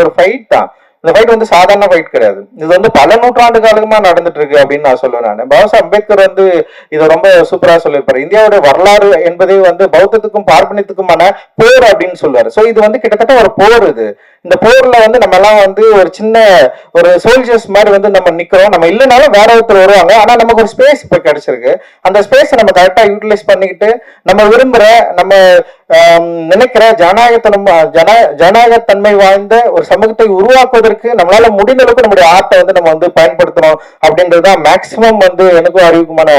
ஒரு ஃபைட் தான். இந்த ஃபைட் வந்து சாதாரண ஃபைட் கிடையாது. இது வந்து பல நூற்றாண்டு காலமா நடந்துட்டு இருக்கு அப்படின்னு நான் சொல்லுவேன் நான். பாபா அம்பேத்கர் வந்து இதை ரொம்ப சூப்பரா சொல்லியிருப்பாரு. இந்தியாவோட வரலாறு என்பதே வந்து பௌத்தத்துக்கும் பார்ப்பனியத்துக்குமான போர் அப்படின்னு சொல்லுவாரு. சோ இது வந்து கிட்டத்தட்ட ஒரு போர் இது. இந்த போர்ல வந்து நம்ம எல்லாம் வந்து ஒரு சின்ன ஒரு சோல்ஜர்ஸ் மாதிரி வந்து நம்ம நிக்கிறோம். நம்ம இல்லைனாலும் வேற ஒருத்தர் வருவாங்க. ஆனா நமக்கு ஒரு ஸ்பேஸ் இப்ப கிடைச்சிருக்கு. அந்த ஸ்பேஸை நம்ம கரெக்டா யூட்டிலைஸ் பண்ணிக்கிட்டு நம்ம விரும்புற நம்ம நினைக்கிற ஜனநாயகத்தனம் ஜன ஜனநாயகத்தன்மை வாய்ந்த ஒரு சமூகத்தை உருவாக்குவதற்கு நம்மளால முடிந்த அளவுக்கு நம்முடைய ஆர்ட்டை வந்து நம்ம வந்து பயன்படுத்தணும் அப்படின்றது தான் மேக்சிமம் வந்து எனக்கும் அறிவுக்குமான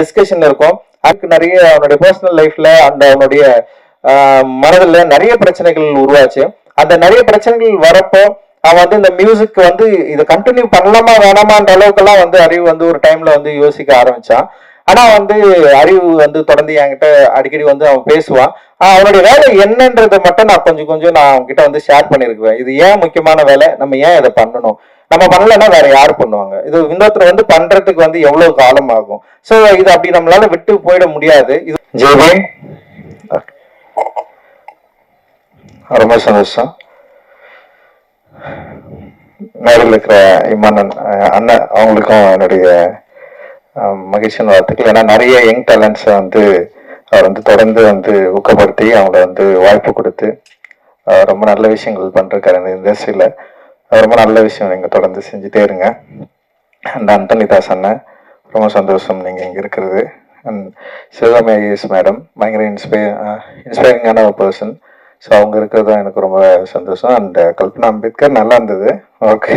டிஸ்கஷன் இருக்கும். அதுக்கு நிறைய அவனுடைய பர்சனல் லைஃப்ல அந்த அவனுடைய மனதில் நிறைய பிரச்சனைகள் உருவாச்சு. அந்த நிறைய பிரச்சனைகள் வரப்போ அவன் வந்து இந்த மியூசிக் வந்து இதை கண்டினியூ பண்ணலாமா வேணாமான்ற அளவுக்கெல்லாம் வந்து அறிவு வந்து ஒரு டைம்ல வந்து யோசிக்க ஆரம்பிச்சான் ஆனா வந்து அறிவு வந்து தொடர்ந்து என்கிட்ட அடிக்கடி வந்து அவன் பேசுவான் அவனுடைய வேலை என்னன்றதை மட்டும் நான் கொஞ்சம் கொஞ்சம் நான் அவன்கிட்ட வந்து ஷேர் பண்ணியிருக்குவேன் இது ஏன் முக்கியமான வேலை? நம்ம ஏன் இதை பண்ணணும்? நம்ம பண்ணலன்னா வேற யார் பண்ணுவாங்க? இது இன்னொருத்தர் வந்து பண்றதுக்கு வந்து எவ்வளவு காலம் ஆகும்? சோ இது அப்படி நம்மளால விட்டு போயிட முடியாது. இது ஜெய்வே ரொம்ப சந்தோஷம். மேடையில் இருக்கிற இம்மானன் அண்ணன் அவங்களுக்கும் என்னுடைய அஹ், மகிழ்ச்சியான ஏன்னா நிறைய யங் டேலண்ட்ஸை வந்து அவர் வந்து தொடர்ந்து வந்து ஊக்கப்படுத்தி அவங்கள வந்து வாய்ப்பு கொடுத்து ரொம்ப நல்ல விஷயங்கள் பண்ணிருக்காரு இந்த இண்டஸ்ட்ரியில். ரொம்ப நல்ல விஷயம் நீங்கள் தொடர்ந்து செஞ்சுட்டே இருங்க. அண்ட் அந்தனிதாஸ் அண்ணன் ரொம்ப சந்தோஷம் நீங்கள் இங்கே இருக்கிறது. அண்ட் சிவகாமி ஐஏஎஸ் மேடம் பயங்கர இன்ஸ்பை இன்ஸ்பைரிங்கான ஒரு பர்சன் ஸோ அவங்க இருக்கிறது தான் எனக்கு ரொம்ப சந்தோஷம். அண்ட் uh, கல்பனா அம்பேத்கர் நல்லா இருந்தது. ஓகே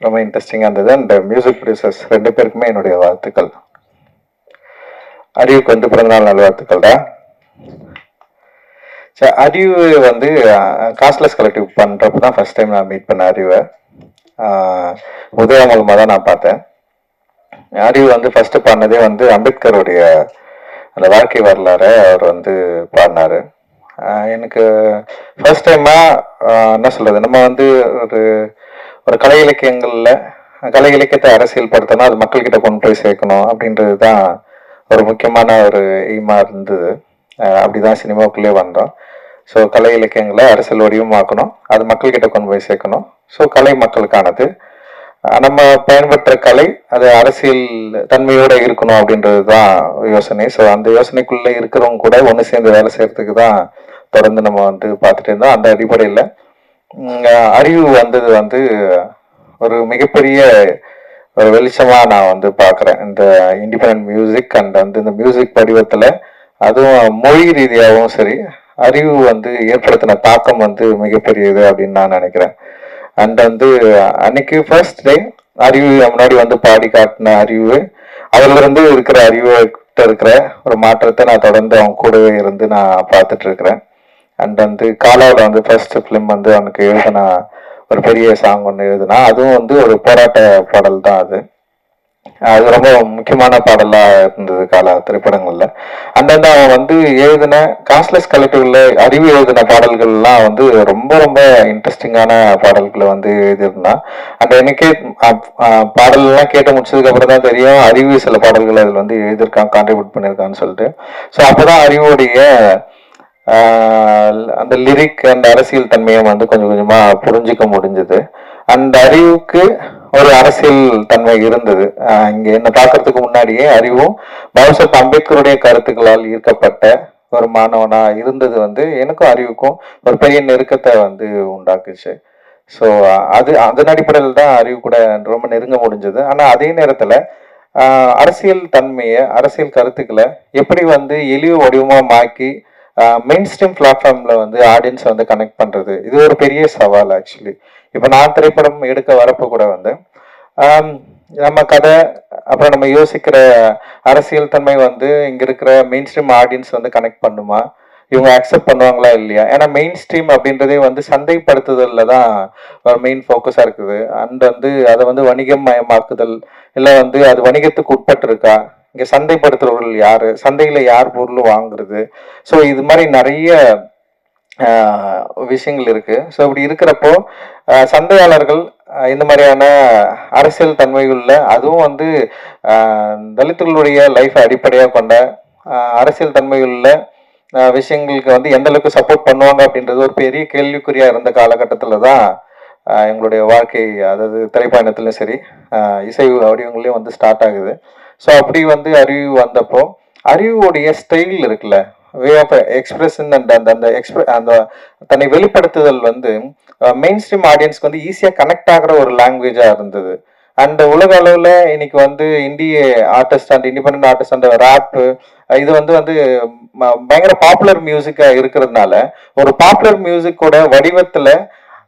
ரொம்ப இன்ட்ரெஸ்டிங்காக இருந்தது. அண்ட் மியூசிக் ப்ரொடியூசர்ஸ் ரெண்டு பேருக்குமே என்னுடைய வாழ்த்துக்கள். அறிவுக்கு வந்து பிறந்தநாள் நல்வாழ்த்துக்கள்டா ஸோ அறிவு வந்து காஸ்ட்லெஸ் கலெக்டிவ் பண்ணுறப்ப தான் ஃபர்ஸ்ட் டைம் நான் மீட் பண்ண அறிவை ஆஹ் uh, உதயா மூலமாக தான் நான் பார்த்தேன். அறிவு வந்து ஃபஸ்ட்டு பாடினதே வந்து அம்பேத்கருடைய அந்த வாழ்க்கை வரலாறை அவர் வந்து பாடினாரு. எனக்கு ஃபர்ஸ்ட் டைமா என்ன சொல்றது நம்ம வந்து ஒரு ஒரு கலை இலக்கியங்கள்ல கலை இலக்கியத்தை அரசியல் படுத்தணும் அது மக்கள்கிட்ட கொண்டு போய் சேர்க்கணும் அப்படின்றது தான் ஒரு முக்கியமான ஒரு எய்மா இருந்தது. அப்படிதான் சினிமாவுக்குள்ளே வந்தோம். ஸோ கலை இலக்கியங்களை அரசியல் வடிவமாக்கணும். அது மக்கள்கிட்ட கொண்டு போய் சேர்க்கணும். ஸோ கலை மக்களுக்கானது. நம்ம பயன்பெற்ற கலை அது அரசியல் தன்மையோட இருக்கணும் அப்படின்றது தான் யோசனை. ஸோ அந்த யோசனைக்குள்ள இருக்கிறவங்க கூட ஒன்று சேர்ந்து வேலை செய்யறதுக்கு தான் தொடர்ந்து நம்ம வந்து பார்த்துட்டு இருந்தோம். அந்த அடிப்படையில் அறிவு வந்தது வந்து ஒரு மிகப்பெரிய ஒரு வெளிச்சமா நான் வந்து பார்க்குறேன். இந்த இண்டிபெண்ட் மியூசிக் அண்ட் வந்து இந்த மியூசிக் வடிவத்தில் அதுவும் மொழி ரீதியாகவும் சரி அறிவு வந்து ஏற்படுத்தின தாக்கம் வந்து மிகப்பெரியது அப்படின்னு நான் நினைக்கிறேன். அண்ட் வந்து அன்னைக்கு ஃபர்ஸ்ட் டே அறிவு முன்னாடி வந்து பாடி காட்டின அறிவு. அதுல இருந்து இருக்கிற அறிவு கிட்ட இருக்கிற ஒரு மாற்றத்தை நான் தொடர்ந்து அவங்க கூடவே இருந்து நான் பார்த்துட்டு இருக்கிறேன். அண்ட் வந்து காலாவில் வந்து ஃபர்ஸ்ட் ஃபிலிம் வந்து அவனுக்கு எழுதின ஒரு பெரிய சாங் ஒன்று எழுதுனா அதுவும் வந்து ஒரு போராட்ட பாடல் தான் அது. அது ரொம்ப முக்கியமான பாடலா இருந்தது கால திரைப்படங்கள்ல. அந்தந்த அவன் வந்து எழுதின காஸ்ட்லெஸ் கலெக்டிவ்ல அறிவு எழுதின பாடல்கள்லாம் வந்து ரொம்ப ரொம்ப இன்ட்ரெஸ்டிங்கான பாடல்களை வந்து எழுதியிருந்தான். அந்த எனக்கே அப்- பாடல்லாம் கேட்டு முடிச்சதுக்கு அப்புறம் தான் தெரியும் அறிவு சில பாடல்கள் அதில் வந்து எழுதியிருக்கான் கான்ட்ரிபியூட் பண்ணியிருக்கான்னு சொல்லிட்டு. ஸோ அப்போதான் அறிவுடைய அந்த லிரிக் அந்த அரசியல் தன்மையை வந்து கொஞ்சம் கொஞ்சமாக புரிஞ்சிக்க முடிஞ்சது. அந்த அறிவுக்கு ஒரு அரசியல் தன்மை இருந்தது. இங்க என்ன பார்க்கறதுக்கு முன்னாடியே அறிவும் பாபாசாஹ் அம்பேத்கருடைய கருத்துக்களால் ஈர்க்கப்பட்ட ஒரு மாணவனா இருந்தது வந்து எனக்கும் அறிவுக்கும் ஒரு பெரிய நெருக்கத்தை வந்து உண்டாக்குச்சு. ஸோ அது அதன் அடிப்படையில் தான் அறிவு கூட ரொம்ப நெருங்க முடிஞ்சது. ஆனால் அதே நேரத்தில் அரசியல் தன்மையை அரசியல் கருத்துக்களை எப்படி வந்து எளிய வடிவமாக மாக்கி மெயின் ஸ்ட்ரீம் பிளாட்ஃபார்மில் வந்து ஆடியன்ஸை வந்து கனெக்ட் பண்ணுறது இது ஒரு பெரிய சவால் ஆக்சுவலி இப்போ நான் திரைப்படம் எடுக்க வரப்போ கூட வந்து நம்ம கதை அப்புறம் நம்ம யோசிக்கிற அரசியல் தன்மை வந்து இங்க இருக்கிற மெயின் ஸ்ட்ரீம் ஆடியன்ஸ் வந்து கனெக்ட் பண்ணுமா? இவங்க அக்செப்ட் பண்ணுவாங்களா இல்லையா? ஏன்னா மெயின் ஸ்ட்ரீம் அப்படின்றதே வந்து சந்தைப்படுத்துதல்ல தான் மெயின் ஃபோக்கஸாக இருக்குது. அண்ட் வந்து அதை வந்து வணிகம் மயமாக்குதல் இல்லை வந்து அது வணிகத்துக்கு உட்பட்டு இருக்கா இங்கே சந்தைப்படுத்துறவர்கள் யாரு? சந்தையில் யார் பொருள் வாங்குறது? ஸோ இது மாதிரி நிறைய விஷயங்கள் இருக்கு. ஸோ இப்படி இருக்கிறப்போ சந்தையாளர்கள் இந்த மாதிரியான அரசியல் தன்மையுள்ள அதுவும் வந்து தலித்துகளுடைய லைஃப்பை அடிப்படையாக கொண்ட அரசியல் தன்மையுள்ள விஷயங்களுக்கு வந்து எந்த அளவுக்கு சப்போர்ட் பண்ணுவாங்க அப்படின்றது ஒரு பெரிய கேள்விக்குறியா இருந்த காலகட்டத்தில் தான் எங்களுடைய வாழ்க்கை அதாவது திரைப்பயணத்துலையும் சரி இசை வடிவங்களையும் வந்து ஸ்டார்ட் ஆகுது. ஸோ அப்படி வந்து அறிவு வந்தப்போ அறிவுடைய ஸ்டைல் இருக்குல்ல வே ஆஃப் எக்ஸ்பிரஷன் அண்ட் அந்த அந்த எக்ஸ்பிர அந்த தன்னை வெளிப்படுத்துதல் வந்து மெயின் ஸ்ட்ரீம் ஆடியன்ஸ்க்கு வந்து ஈஸியாக கனெக்ட் ஆகிற ஒரு லாங்குவேஜாக இருந்தது. அண்ட் உலக அளவில் இன்னைக்கு வந்து இந்திய ஆர்டிஸ்ட் அண்ட் இண்டிபெண்ட் ஆர்டிஸ்ட் அந்த ரேப்பு இது வந்து வந்து பயங்கர பாப்புலர் மியூசிக்காக இருக்கிறதுனால ஒரு பாப்புலர் மியூசிக்கோட வடிவத்தில்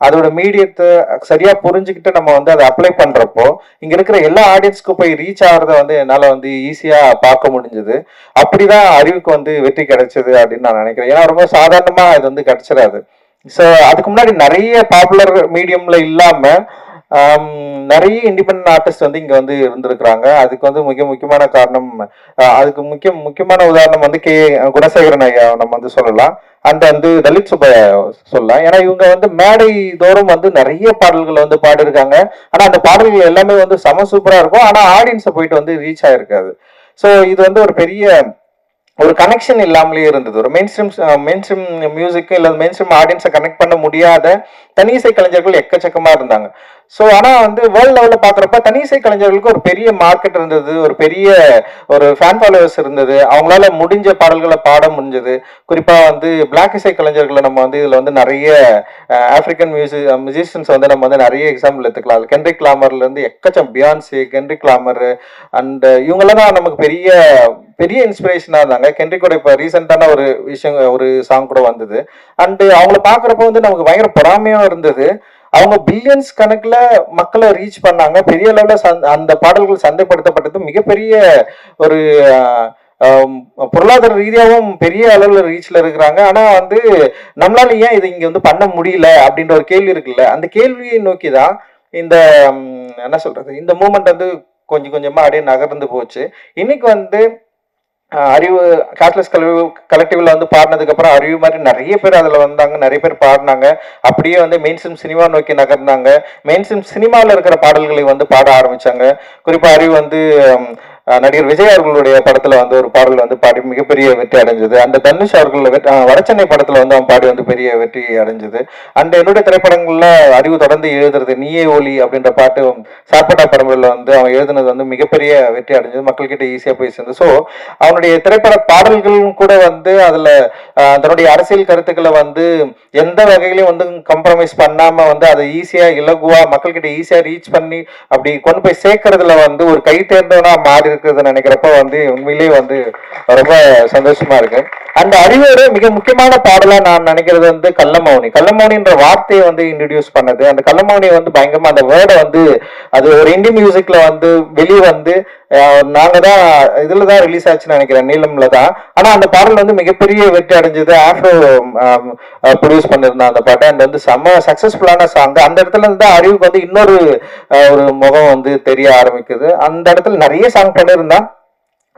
அதோட மீடியத்தை சரியா புரிஞ்சுக்கிட்டு நம்ம வந்து அதை அப்ளை பண்றப்போ இங்க இருக்கிற எல்லா ஆடியன்ஸ்க்கும் போய் ரீச் ஆகிறத வந்து என்னால வந்து ஈஸியா பார்க்க முடிஞ்சது. அப்படிதான் அறிவுக்கு வந்து வெற்றி கிடைச்சது அப்படின்னு நான் நினைக்கிறேன். ஏன்னா ரொம்ப சாதாரணமா இது வந்து கிடைச்சிடாது. ஸோ அதுக்கு முன்னாடி நிறைய பாப்புலர் மீடியம்ல இல்லாம நிறைய இண்டிபெண்ட் ஆர்டிஸ்ட் வந்து இங்க வந்து இருந்திருக்கிறாங்க. அதுக்கு வந்து மிக முக்கியமான காரணம் அதுக்கு முக்கிய முக்கியமான உதாரணம் வந்து கே குணசேகரன் ஐயா நம்ம வந்து சொல்லலாம். அந்த வந்து தலித் சுப்பையா சொல்லலாம். ஏன்னா இவங்க வந்து மேடை தோறும் வந்து நிறைய பாடல்களை வந்து பாடிருக்காங்க ஆனா அந்த பாடல்கள் எல்லாமே வந்து செம சூப்பரா இருக்கும். ஆனா ஆடியன்ஸை போயிட்டு வந்து ரீச் ஆயிருக்காது. ஸோ இது வந்து ஒரு பெரிய ஒரு கனெக்ஷன் இல்லாமலே இருந்தது. ஒரு மெயின் ஸ்ட்ரீம் மெயின் ஸ்ட்ரீம் மியூசிக்கும் இல்லை மெயின் ஸ்ட்ரீம் ஆடியன்ஸை கனெக்ட் பண்ண முடியாத தனி இசை கலைஞர்கள் எக்கச்சக்கமாக இருந்தாங்க. ஸோ ஆனால் வந்து வேர்ல்ட் லெவலில் பார்க்குறப்ப தனி இசை கலைஞர்களுக்கு ஒரு பெரிய மார்க்கெட் இருந்தது ஒரு பெரிய ஒரு ஃபேன் ஃபாலோவர்ஸ் இருந்தது. அவங்களால முடிஞ்ச பாடல்களை பாட முடிஞ்சது. குறிப்பாக வந்து பிளாக் இசை கலைஞர்களை நம்ம வந்து இதில் வந்து நிறைய ஆஃப்ரிக்கன் மியூசிக் மியூசிஷியன்ஸ் வந்து நம்ம வந்து நிறைய எக்ஸாம்பிள் எடுத்துக்கலாம். கென்ரிக் கிளாமர்லேருந்து எக்கச்சம் பியான்சி கென்ரிக் கிளாமரு அண்ட் இவங்களெல்லாம் தான் நமக்கு பெரிய பெரிய இன்ஸ்பிரேஷனாக இருந்தாங்க. கென்ரிக்கோட இப்போ ரீசெண்டான ஒரு விஷயம் ஒரு சாங் கூட வந்தது. அண்டு அவங்கள பார்க்குறப்ப வந்து நமக்கு பயங்கர பொறாமையாக இருந்தது. அவங்க பில்லியன்ஸ் கணக்குல மக்களை ரீச் பண்ணாங்க. பெரிய லெவலில் சந் அந்த பாடல்கள் சந்தைப்படுத்தப்பட்டது மிகப்பெரிய ஒரு பொருளாதார ரீதியாகவும் பெரிய அளவில் ரீச்ல இருக்கிறாங்க. ஆனால் வந்து நம்மளால ஏன் இது இங்கே வந்து பண்ண முடியல அப்படின்ற ஒரு கேள்வி இருக்குல்ல? அந்த கேள்வியை நோக்கி தான் இந்த என்ன சொல்றது? இந்த மூமெண்ட் வந்து கொஞ்சம் கொஞ்சமாக அப்படியே நகர்ந்து போச்சு. இன்னைக்கு வந்து அறிவு காட்லஸ் கல்வி கலெக்டிவ்ல வந்து பாடினதுக்கு அப்புறம் அறிவு மாதிரி நிறைய பேர் அதுல வந்தாங்க நிறைய பேர் பாடினாங்க. அப்படியே வந்து மெயின் ஸ்ட்ரீம் சினிமா நோக்கி நகர்ந்தாங்க. மெயின் ஸ்ட்ரீம் சினிமாவில் இருக்கிற பாடல்களை வந்து பாட ஆரம்பிச்சாங்க. குறிப்பா அறிவு வந்து நடிகர் விஜய் அவர்களுடைய படத்துல வந்து ஒரு பாடல் வந்து பாடி மிகப்பெரிய வெற்றி அடைஞ்சது. அந்த தனுஷ் அவர்கள் வடச்சென்னை படத்துல வந்து அவன் பாடி வந்து பெரிய வெற்றி அடைஞ்சது. அந்த என்னுடைய திரைப்படங்கள்ல அறிவு தொடர்ந்து எழுதுறது நீயே ஒலி அப்படின்ற பாட்டு சாப்பாட்டா பரம்பரையில் வந்து அவன் எழுதுனது வந்து மிகப்பெரிய வெற்றி அடைஞ்சது. மக்கள்கிட்ட ஈஸியா போய் சேர்ந்து ஸோ அவனுடைய திரைப்பட பாடல்களும் கூட வந்து அதுல தன்னுடைய அரசியல் கருத்துக்களை வந்து எந்த வகையிலையும் வந்து கம்ப்ரமைஸ் பண்ணாம வந்து அதை ஈஸியா இலகுவா மக்கள்கிட்ட ஈஸியா ரீச் பண்ணி அப்படி கொண்டு போய் சேர்க்கறதுல வந்து ஒரு கை தேர்ந்தவனா மாறி இருக்கிறது நினைக்கிறப்ப வந்து உண்மையிலேயே வந்து ரொம்ப சந்தோஷமா இருக்கு. அந்த அறிவோட மிக முக்கியமான பாடலா நான் நினைக்கிறது வந்து கள்ளமௌனி. கள்ளமௌனின்ற வார்த்தையை வந்து இன்ட்ரடியூஸ் பண்ணது. அந்த கள்ளமௌனியை வந்து பயங்கரமா அந்த வேர்டை வந்து அது ஒரு இந்தி மியூசிக்ல வந்து வெளியே வந்து நாங்க தான் இதுல தான் ரிலீஸ் ஆச்சுன்னு நினைக்கிறேன். நீளம்ல தான் ஆனா அந்த பாடல் வந்து மிகப்பெரிய வெற்றி அடைஞ்சது. ஆஃப்ரோ ப்ரொடியூஸ் பண்ணிருந்தான் அந்த பாட்டை. அண்ட் வந்து செம்ம சக்சஸ்ஃபுல்லான சாங் அந்த இடத்துல இருந்து தான் அறிவுக்கு வந்து இன்னொரு ஒரு முகம் வந்து தெரிய ஆரம்பிக்குது. அந்த இடத்துல நிறைய சாங் இருந்தா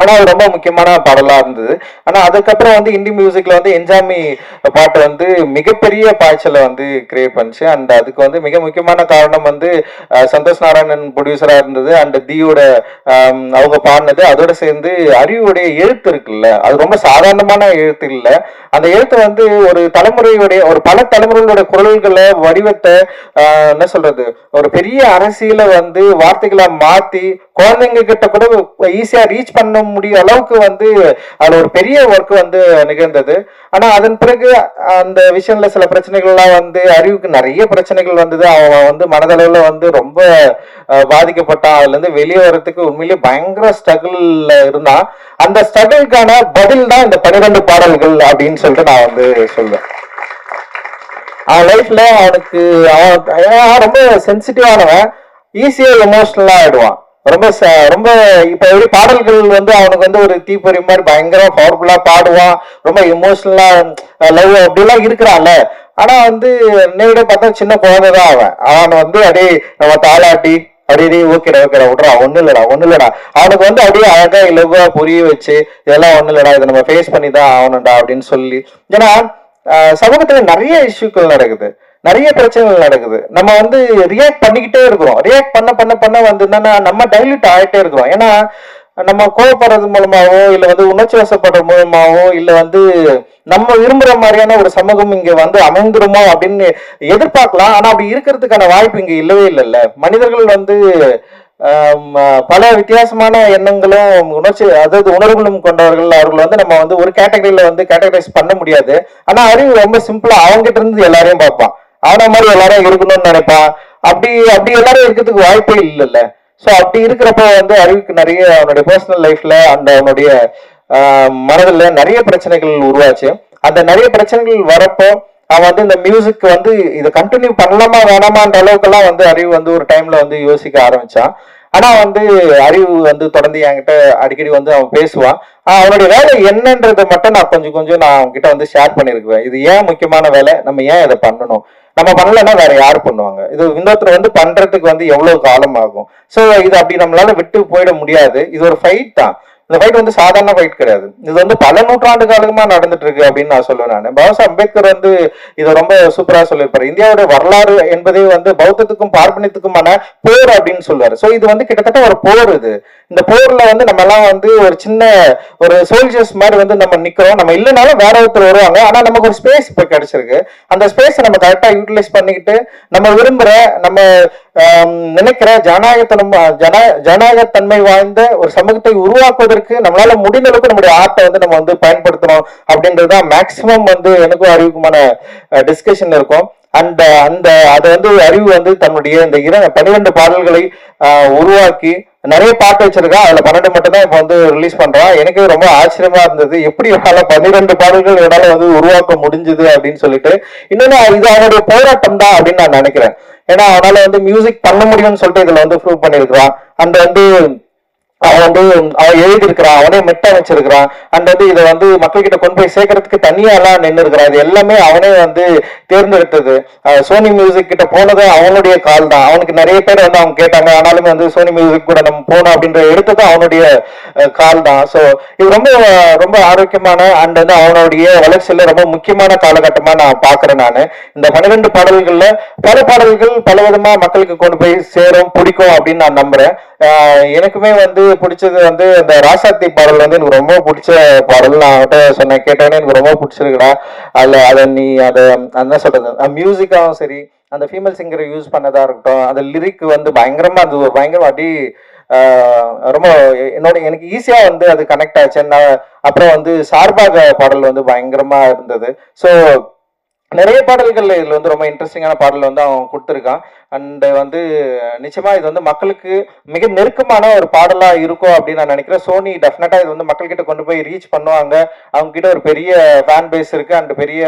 ஆனா அது ரொம்ப முக்கியமான பாடலா இருந்தது. ஆனா அதுக்கப்புறம் வந்து இந்தி மியூசிக்ல வந்து என்ஜாமி பாட்டு வந்து மிகப்பெரிய பாய்ச்சலை வந்து கிரியேட் பண்ணுச்சு. அண்ட் அதுக்கு வந்து மிக முக்கியமான காரணம் வந்து சந்தோஷ் நாராயணன் ப்ரொடியூசரா இருந்தது. அண்ட் தியோட அவங்க பாடினது. அதோட சேர்ந்து அறிவுடைய எழுத்து இருக்குல்ல அது ரொம்ப சாதாரணமான எழுத்து இல்லை. அந்த எழுத்து வந்து ஒரு தலைமுறையுடைய ஒரு பல தலைமுறைகளோட குரல்களை வடிவத்தை ஆஹ், என்ன சொல்றது ஒரு பெரிய அரசியலை வந்து வார்த்தைகளை மாத்தி குழந்தைங்க கிட்ட கூட ஈஸியா ரீச் பண்ண முடிய அளவுக்கு வந்து அதுல ஒரு பெரிய ஒர்க் வந்து நிகழ்ந்தது. ஆனா அதன் பிறகு அந்த விஷயம்ல சில பிரச்சனைகள்லாம் வந்து அறிவுக்கு நிறைய பிரச்சனைகள் வந்தது. அவன் வந்து மனதளவுல வந்து ரொம்ப பாதிக்கப்பட்டான் அதுல இருந்து வெளியே வர்றதுக்கு உண்மையிலேயே பயங்கர ஸ்ட்ரகிள்ல இருந்தான். அந்த ஸ்ட்ரகிளுக்கான பதில் தான் இந்த பன்னிரெண்டு பாடல்கள் அப்படின்னு சொல்லிட்டு நான் வந்து சொல்லுவேன் அவன் லைஃப்ல அவனுக்கு அவன் ரொம்ப சென்சிட்டிவானவன் ஈஸியா எமோஷனலா ஆயிடுவான். ரொம்ப ச- ரொம்ப இப்ப எப்படி பாடல்கள் வந்து அவனுக்கு வந்து ஒரு தீப்பொறி மாதிரி பயங்கர பவர்ஃபுல்லா பாடுவான் ரொம்ப எமோஷனலா லவ் அப்படிலாம் இருக்கிறான்ல. ஆனா வந்து நேரடியாக பார்த்தா சின்ன குழந்தை தான் அவன். அவன் வந்து அப்படியே நம்ம தாளாட்டி அப்படியே ஓகேடா ஓகேடா விட்றா. ஒண்ணு இல்லடா ஒண்ணு இல்லடா. அவனுக்கு வந்து அப்படியே அழகா இலவா புரிய வச்சு இதெல்லாம் ஒண்ணு இல்லடா இதை நம்ம ஃபேஸ் பண்ணி தான் ஆகணும்டா அப்படின்னு சொல்லி. ஏன்னா சமூகத்துல நிறைய இஷ்யூக்கள் நடக்குது. நிறைய பிரச்சனைகள் நடக்குது. நம்ம வந்து ரியாக்ட் பண்ணிக்கிட்டே இருக்கிறோம். ரியாக்ட் பண்ண பண்ண பண்ண வந்து என்னன்னா நம்ம டைல்யூட் ஆகிட்டே இருக்கிறோம். ஏன்னா நம்ம கோவப்படுறது மூலமாவோ இல்லை வந்து உணர்ச்சி வசப்படுற மூலமாவோ இல்லை வந்து நம்ம விரும்புகிற மாதிரியான ஒரு சமூகம் இங்கே வந்து அமைந்துருமோ அப்படின்னு எதிர்பார்க்கலாம். ஆனால் அப்படி இருக்கிறதுக்கான வாய்ப்பு இங்கே இல்லவே இல்லைல்ல. மனிதர்கள் வந்து பல வித்தியாசமான எண்ணங்களும் உணர்ச்சி அதாவது உணர்வுகளும் கொண்டவர்கள். அவர்கள் வந்து நம்ம வந்து ஒரு கேட்டகரியில வந்து கேட்டகரைஸ் பண்ண முடியாது. ஆனா அறிவு ரொம்ப சிம்பிளா அவங்ககிட்ட இருந்து எல்லாரையும் பார்ப்பான். அவன மாதிரி எல்லாரும் இருக்கணும்னு நினைப்பான். அப்படி அப்படி எல்லாரும் இருக்கிறதுக்கு வாய்ப்பே இல்லைல்ல. ஸோ அப்படி இருக்கிறப்ப வந்து அறிவுக்கு நிறைய அவனுடைய பர்சனல் லைஃப்ல அந்த அவனுடைய மனதில் நிறைய பிரச்சனைகள் உருவாச்சு. அந்த நிறைய பிரச்சனைகள் வரப்போ அவன் வந்து இந்த மியூசிக் வந்து இதை கண்டினியூ பண்ணலாமா வேணாமான்ற அளவுக்கெல்லாம் வந்து அறிவு வந்து ஒரு டைம்ல வந்து யோசிக்க ஆரம்பிச்சான். ஆனா வந்து அறிவு வந்து தொடர்ந்து என்கிட்ட அடிக்கடி வந்து அவன் பேசுவான். அவனுடைய வேலை என்னன்றதை மட்டும் நான் கொஞ்சம் கொஞ்சம் நான் அவன்கிட்ட வந்து ஷேர் பண்ணியிருக்குவேன் இது ஏன் முக்கியமான வேலை? நம்ம ஏன் இதை பண்ணணும்? நம்ம பண்ணலன்னா வேற யார் பண்ணுவாங்க? இது இன்னொருத்தர் வந்து பண்றதுக்கு வந்து எவ்வளவு காலம் ஆகும் ஸோ இது அப்படி நம்மளால விட்டு போயிட முடியாது. இது ஒரு ஃபைட் தான். இந்த ஃபைட் வந்து சாதாரண ஃபைட் கிடையாது. இது வந்து பல நூற்றாண்டு காலமா நடந்துட்டு இருக்கு அப்படின்னு நான் சொல்லுவேன் நான். பாபா அம்பேத்கர் வந்து இதை ரொம்ப சூப்பரா சொல்லியிருப்பாரு. இந்தியாவுடைய வரலாறு என்பதே வந்து பௌத்தத்துக்கும் பார்ப்பனியத்துக்குமான போர் அப்படின்னு சொல்லுவாரு. ஸோ இது வந்து கிட்டத்தட்ட ஒரு போர் இது. இந்த போர்ல வந்து நம்ம எல்லாம் வந்து ஒரு சின்ன ஒரு சோல்ஜர்ஸ் மாதிரி வந்து நம்ம நிக்கிறோம். நம்ம இல்லைனாலும் வேற ஒருத்தர் வருவாங்க. ஆனா நமக்கு ஒரு ஸ்பேஸ் இப்போ கிடைச்சிருக்கு. அந்த ஸ்பேஸை நம்ம கரெக்டா யூட்டிலைஸ் பண்ணிக்கிட்டு நம்ம விரும்புற நம்ம நினைக்கிற ஜனநாயகத்தனம் ஜன ஜனநாயகத்தன்மை வாய்ந்த ஒரு சமூகத்தை உருவாக்குவதற்கு நம்மளால முடிந்த அளவுக்கு நம்முடைய ஆர்ட்டை வந்து நம்ம வந்து பயன்படுத்தணும் அப்படின்றது தான் மேக்சிமம் வந்து எனக்கும் அறிவுக்குமான டிஸ்கஷன் இருக்கும். அந்த அந்த அதை வந்து அறிவு வந்து தன்னுடைய இந்த இர பன்னிரெண்டு பாடல்களை உருவாக்கி நிறைய பாட்டு வச்சிருக்கா. அதுல பன்னெண்டு மட்டும் தான் இப்போ வந்து ரிலீஸ் பண்றான் எனக்கு ரொம்ப ஆச்சரியமா இருந்தது. எப்படி என்னால பன்னிரெண்டு பாடல்கள் என்னால வந்து உருவாக்க முடிஞ்சது அப்படின்னு சொல்லிட்டு. இன்னொன்னு இது அவனுடைய போராட்டம் தான் அப்படின்னு நான் நினைக்கிறேன். ஏன்னா அவனால வந்து மியூசிக் பண்ண முடியும்னு சொல்லிட்டு இதுல வந்து ப்ரூவ் பண்ணியிருக்கிறான் அந்த வந்து அவன் வந்து அவன் எழுதியிருக்கிறான் அவனே மெட்ட வச்சிருக்கிறான் அண்ட் வந்து இதை வந்து மக்கள்கிட்ட கொண்டு போய் சேர்க்கறதுக்கு தனியா எல்லாம் நின்று இருக்கிறான் இது எல்லாமே அவனே வந்து தேர்ந்தெடுத்தது. சோனி மியூசிக் கிட்ட போனது அவனுடைய கால் தான். அவனுக்கு நிறைய பேர் வந்து அவங்க கேட்டாங்க ஆனாலுமே வந்து சோனி மியூசிக் கூட நம்ம போனோம் அப்படின்ற எடுத்தது அவனுடைய கால் தான். ஸோ இது ரொம்ப ரொம்ப ஆரோக்கியமான அண்ட் வந்து அவனுடைய வளர்ச்சியில ரொம்ப முக்கியமான காலகட்டமா நான் பாக்குறேன் நான். இந்த பன்னிரெண்டு பாடல்கள்ல பல பாடல்கள் பல விதமா மக்களுக்கு கொண்டு போய் சேரும் பிடிக்கும் அப்படின்னு நான் நம்புறேன். எனக்குமே வந்து பிடிச்சது வந்து இந்த ராசாத்தி பாடல் வந்து எனக்கு ரொம்ப பிடிச்ச பாடல். நான் அவட்ட சொன்னேன் கேட்டோன்னே எனக்கு ரொம்ப பிடிச்சிருக்குடா. அதில் அதை நீ அதை என்ன சொல்றது மியூசிக்காகவும் சரி அந்த ஃபீமேல் சிங்கரை யூஸ் பண்ணதா இருக்கட்டும் அந்த லிரிக் வந்து பயங்கரமாக அது ஒரு அடி ரொம்ப என்னோட எனக்கு ஈஸியாக வந்து அது கனெக்ட் ஆச்சு நான் அப்புறம் வந்து சார்பாக பாடல் வந்து பயங்கரமாக இருந்தது. ஸோ நிறைய பாடல்கள் இதில் வந்து ரொம்ப இன்ட்ரெஸ்டிங்கான பாடல் வந்து அவன் கொடுத்துருக்கான். அண்டு வந்து நிச்சயமாக இது வந்து மக்களுக்கு மிக நெருக்கமான ஒரு பாடலாக இருக்கும் அப்படின்னு நான் நினைக்கிறேன். சோனி டெஃபினட்டாக இது வந்து மக்கள்கிட்ட கொண்டு போய் ரீச் பண்ணுவாங்க. அவங்க கிட்ட ஒரு பெரிய ஃபேன் பேஸ் இருக்கு. அண்டு பெரிய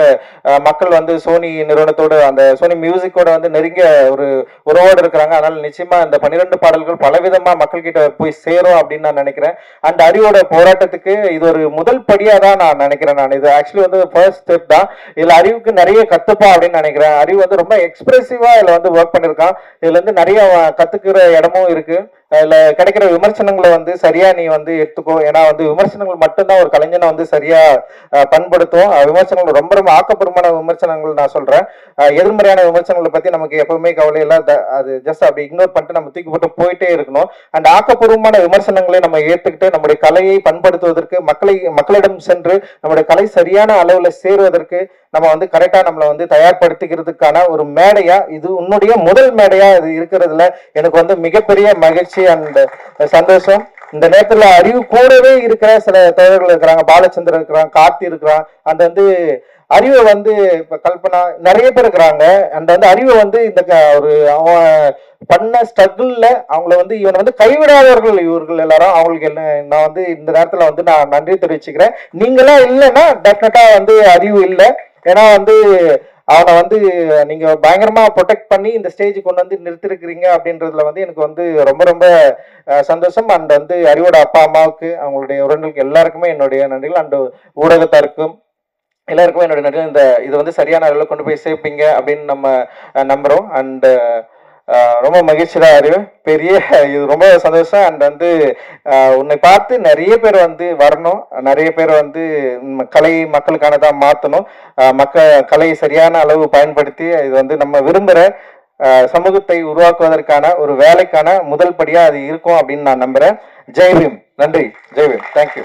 மக்கள் வந்து சோனி நிறுவனத்தோட அந்த சோனி மியூசிக்கோட வந்து நெருங்கிய ஒரு உறவோடு இருக்கிறாங்க. அதனால் நிச்சயமாக இந்த பன்னிரெண்டு பாடல்கள் பலவிதமாக மக்கள்கிட்ட போய் சேரும் அப்படின்னு நான் நினைக்கிறேன். அண்ட் அறிவோட போராட்டத்துக்கு இது ஒரு முதல் படியாக தான் நான் நினைக்கிறேன் நான். இது ஆக்சுவலி வந்து ஃபர்ஸ்ட் ஸ்டெப் தான். இதில் அறிவுக்கு நிறைய கத்துப்பா அப்படின்னு நினைக்கிறேன். அறிவு வந்து ரொம்ப எக்ஸ்பிரசிவா இதுல வந்து ஒர்க் பண்ணிருக்கான் இதுல இருந்து நிறைய கத்துக்கிற இடமும் இருக்கு. அதுல கிடைக்கிற விமர்சனங்களை வந்து சரியா நீ வந்து எடுத்துக்கோ. ஏன்னா வந்து விமர்சனங்கள் மட்டும்தான் ஒரு கலைஞனை வந்து சரியா பண்படுத்தும். விமர்சனங்கள் ரொம்ப ரொம்ப ஆக்கப்பூர்வமான விமர்சனங்கள் நான் சொல்றேன். எதிர்மறையான விமர்சனங்களை பத்தி நமக்கு எப்பவுமே கவலை இல்லை. அது ஜஸ்ட் அப்படி இக்னோர் பண்ணிட்டு நம்ம தூக்கி போட்டு போயிட்டே இருக்கணும். அண்ட் ஆக்கப்பூர்வமான விமர்சனங்களை நம்ம ஏத்துக்கிட்டு நம்முடைய கலையை பண்படுத்துவதற்கு மக்களை மக்களிடம் சென்று நம்முடைய கலை சரியான அளவுல சேருவதற்கு நம்ம வந்து கரெக்டா நம்மளை வந்து தயார்படுத்திக்கிறதுக்கான ஒரு மேடையா இது உன்னுடைய முதல் மேடையா இது இருக்கிறதுல எனக்கு வந்து மிகப்பெரிய மகிழ்ச்சி அண்ட் சந்தோஷம். இந்த நேரத்துல அறிவு கூடவே இருக்கிற சில தோழர்கள் இருக்கிறாங்க பாலச்சந்திரன் இருக்கிறான் கார்த்தி இருக்கிறான். அந்த வந்து அறிவை வந்து இப்ப கல்பனா நிறைய பேர் இருக்கிறாங்க. அந்த வந்து அறிவை வந்து இந்த க- ஒரு அவன் பண்ண ஸ்ட்ரகிள்ல அவங்கள வந்து இவனை வந்து கைவிடாதவர்கள் இவர்கள் எல்லாரும். அவங்களுக்கு என்ன நான் வந்து இந்த நேரத்துல வந்து நான் நன்றி தெரிவிச்சுக்கிறேன். நீங்களாம் இல்லைன்னா டெஃபினட்டா வந்து அறிவு இல்லை. ஏன்னா வந்து அவனை வந்து நீங்க பயங்கரமா ப்ரொடெக்ட் பண்ணி இந்த ஸ்டேஜ் கொண்டு வந்து நிறுத்திருக்கிறீங்க அப்படின்றதுல வந்து எனக்கு வந்து ரொம்ப ரொம்ப சந்தோஷம். அண்ட் வந்து அறிவோட அப்பா அம்மாவுக்கு அவங்களுடைய உறவுகளுக்கு எல்லாருக்குமே என்னுடைய நன்றிகள். அண்ட் ஊடகத்தாருக்கும் எல்லாருக்குமே என்னுடைய நன்றிகள். இந்த இது வந்து சரியான அளவில் கொண்டு போய் சேர்ப்பீங்க அப்படின்னு நம்ம நம்புறோம். அண்ட் ரொம்ப மகிழ்ச்சியாக தான் அறிவு. பெரிய இது ரொம்ப சந்தோஷம். அண்ட் வந்து உன்னை பார்த்து நிறைய பேர் வந்து வரணும். நிறைய பேர் வந்து ம், கலை மக்களுக்கானதாக மாற்றணும் மக்க கலையை சரியான அளவு பயன்படுத்தி இது வந்து நம்ம விரும்புகிற சமூகத்தை உருவாக்குவதற்கான ஒரு வேலைக்கான முதல் படியாக அது இருக்கும் அப்படின்னு நான் நம்புகிறேன் ஜெய்பீம் நன்றி. ஜெய்பீம் தேங்க்யூ